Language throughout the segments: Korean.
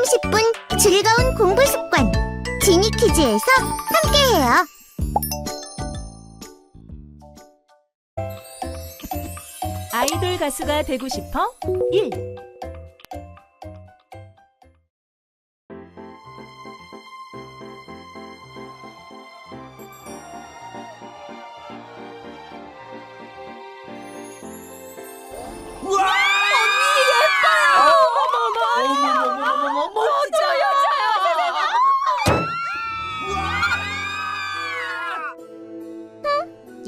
30분 즐거운 공부 습관 지니 퀴즈에서 함께해요. 아이돌 가수가 되고 싶어? 1.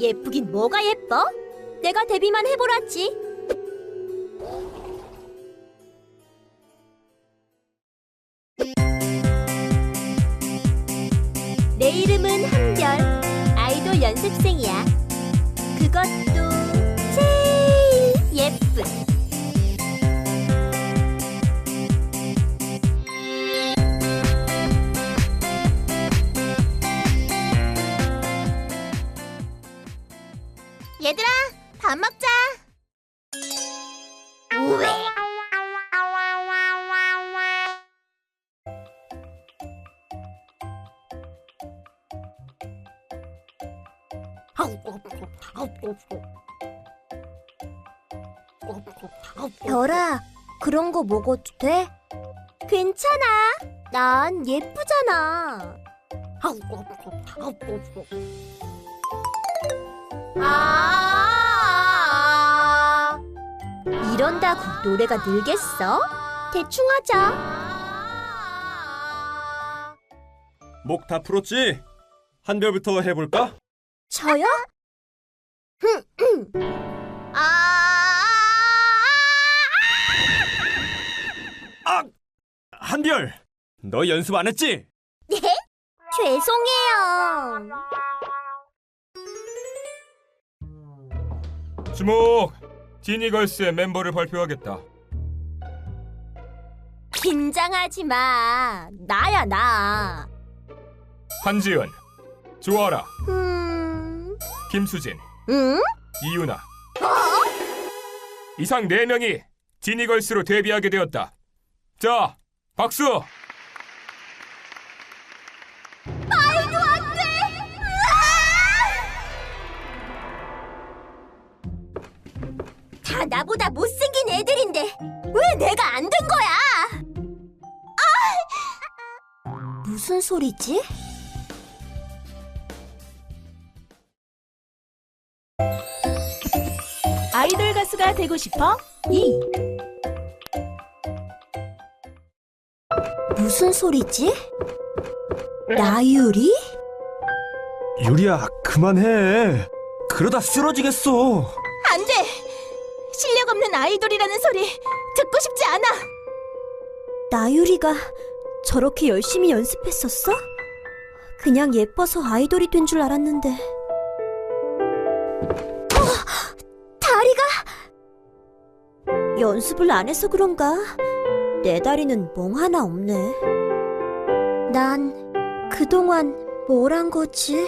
예쁘긴 뭐가 예뻐? 내가 데뷔만 해보랐지. 별아, 그런 거 먹어도 돼? 괜찮아. 난 예쁘잖아. 아. 이런다고 노래가 늘겠어? 대충 하자. 목 다 풀었지? 한별부터 해볼까? 저요? 아! 한별! 너 연습 안 했지? 죄송해요. 주목! 지니걸스의 멤버를 발표하겠다. 긴장하지 마. 나야 나. 한지은, 조아라, 음, 김수진, 응? 이유나. 이상 4명이 지니걸스로 데뷔하게 되었다. 자, 박수! 말도 안 돼. 다 나보다 못생긴 애들인데 왜 내가 안 된 거야? 아! 무슨 소리지? 아이돌 가수가 되고 싶어? 2. 무슨 소리지? 나유리? 유리야, 그만해. 그러다 쓰러지겠어. 안 돼! 실력 없는 아이돌이라는 소리 듣고 싶지 않아! 나유리가 저렇게 열심히 연습했었어? 그냥 예뻐서 아이돌이 된 줄 알았는데. 연습을 안 해서 그런가? 내 다리는 멍 하나 없네. 난 그동안 뭘 한 거지?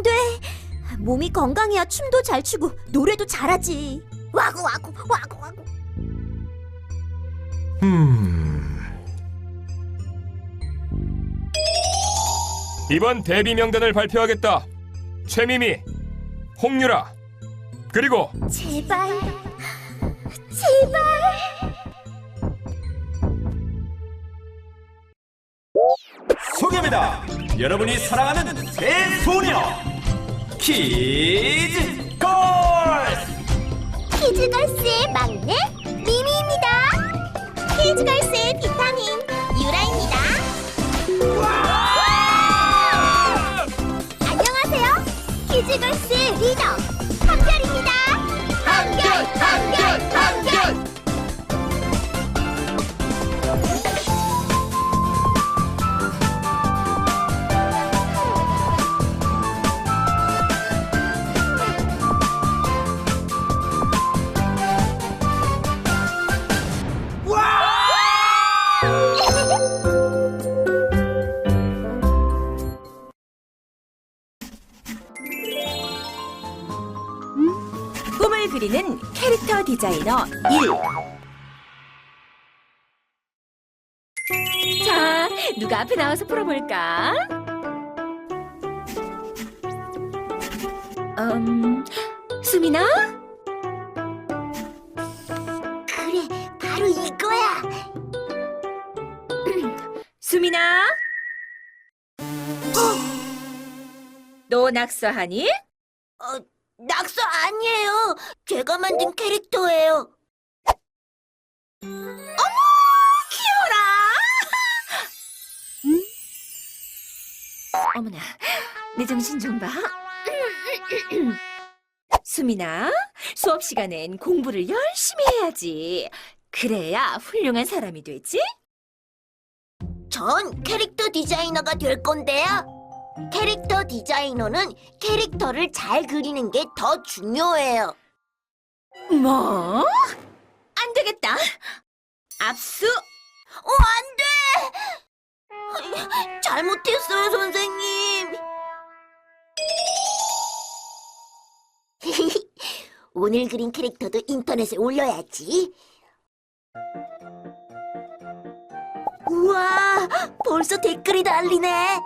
안 돼. 몸이 건강해야 춤도 잘 추고 노래도 잘하지. 와구 와구 와구 와구. 음. 이번 데뷔 명단을 발표하겠다. 최미미, 홍유라, 그리고 제발. 제발. 소개합니다. 여러분이 사랑하는 새 소녀 퀴즈 걸스 키즈걸스의 막내 미미입니다 퀴즈 걸스의 비타민 유라입니다 와! 와! 안녕하세요 퀴즈 걸스 디자이너 1. 자, 누가 앞에 나와서 풀어볼까? 음, 수민아? 그래, 바로 이거야. 수민아? 너 낙서하니? 어, 낙서 아니에요. 제가 만든 캐릭터예요. 어머나, 내 정신 좀 봐. 수민아, 수업 시간엔 공부를 열심히 해야지. 그래야 훌륭한 사람이 되지? 전 캐릭터 디자이너가 될 건데요. 캐릭터 디자이너는 캐릭터를 잘 그리는 게 더 중요해요. 뭐? 안 되겠다. 압수. 어, 안 돼! 잘못했어요, 선생님. 오늘 그린 캐릭터도 인터넷에 올려야지. 우와, 벌써 댓글이 달리네.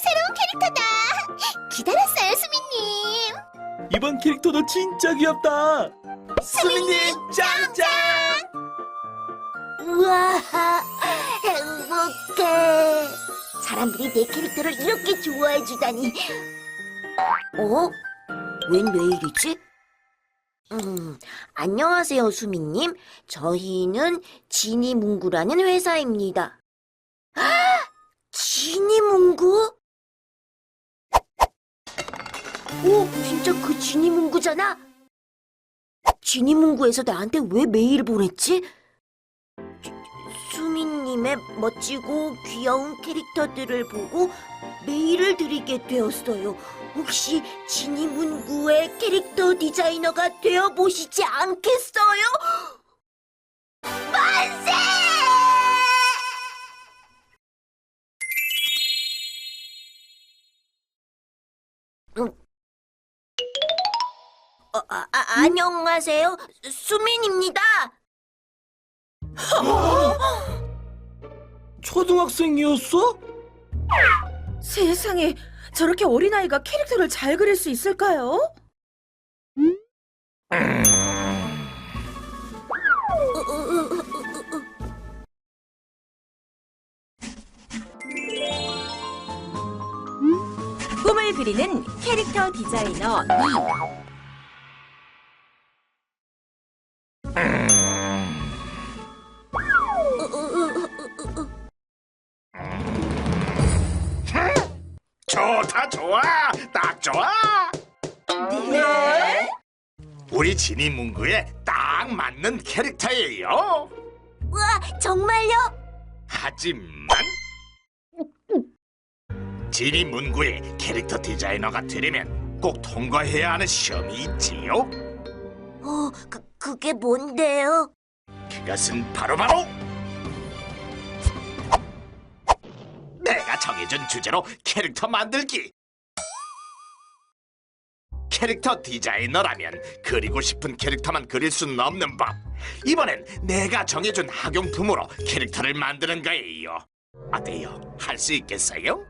새로운 캐릭터다. 기다렸어요, 수미님. 이번 캐릭터도 진짜 귀엽다. 수민님 짱짱. 우와, 행복해. 사람들이 내 캐릭터를 이렇게 좋아해 주다니. 어? 웬 메일이지? 음, 안녕하세요, 수민님. 저희는 지니문구라는 회사입니다. 지니문구? 오, 진짜 그 지니 문구잖아? 지니 문구에서 나한테 왜 메일을 보냈지? 수민님의 멋지고 귀여운 캐릭터들을 보고 메일을 드리게 되었어요. 혹시 지니 문구의 캐릭터 디자이너가 되어 보시지 않겠어요? 만세! 어, 아, 아, 안녕하세요. 수민입니다. 초등학생이었어? 세상에 저렇게 어린아이가 캐릭터를 잘 그릴 수 있을까요? 꿈을 그리는 캐릭터 디자이너 2. 좋아 네? 우리 지니 문구에 딱 맞는 캐릭터예요 와, 정말요? 하지만 지니 문구의 캐릭터 디자이너가 되려면 꼭 통과해야 하는 시험이 있지요 어, 그, 그게 뭔데요? 그것은 바로바로 내가 정해준 주제로 캐릭터 만들기 캐릭터 디자이너라면 그리고 싶은 캐릭터만 그릴 수는 없는 법 이번엔 내가 정해준 학용품으로 캐릭터를 만드는 거예요 어때요? 할 수 있겠어요?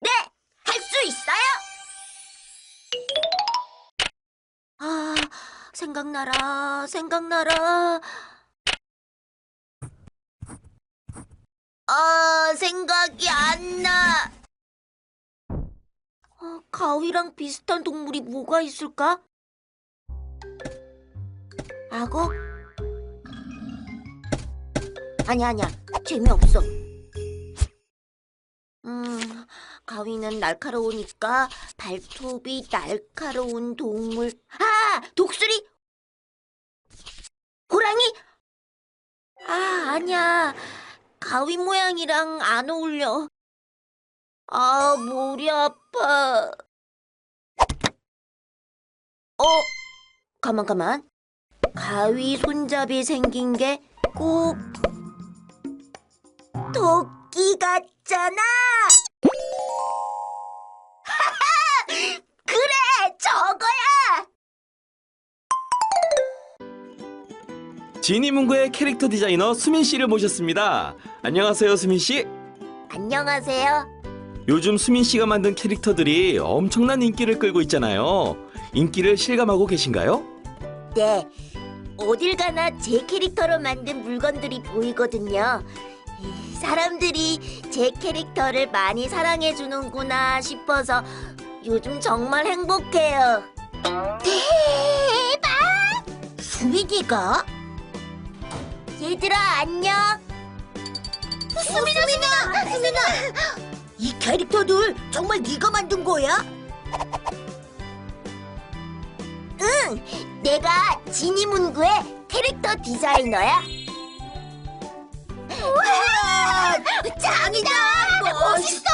네, 할 수 있어요. 아, 생각나라, 생각나라. 생각이 안 나. 어, 가위랑 비슷한 동물이 뭐가 있을까? 악어? 아니야, 아니야. 재미없어. 음, 가위는 날카로우니까 발톱이 날카로운 동물. 아, 독수리? 호랑이? 아, 아니야. 가위 모양이랑 안 어울려. 아, 머리 아파. 어, 가만, 가만. 가위 손잡이 생긴 게꼭 토끼 같잖아. 그래, 저거 지니문구의 캐릭터 디자이너 수민 씨를 모셨습니다. 안녕하세요, 수민 씨. 안녕하세요. 요즘 수민 씨가 만든 캐릭터들이 엄청난 인기를 끌고 있잖아요. 인기를 실감하고 계신가요? 네. 어딜 가나 제 캐릭터로 만든 물건들이 보이거든요. 이, 사람들이 제 캐릭터를 많이 사랑해 주는구나 싶어서 요즘 정말 행복해요. 대박! 수민이가? 얘들아 안녕. 수민아, 수민아, 수민아. 이 캐릭터들 정말 네가 만든 거야? 응, 내가 지니 문구의 캐릭터 디자이너야. 우와, 짱이다! 멋있어!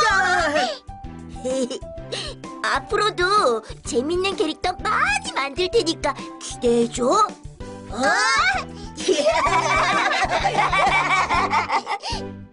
앞으로도 재밌는 캐릭터 많이 만들 테니까 기대해 줘. 어? Yeah!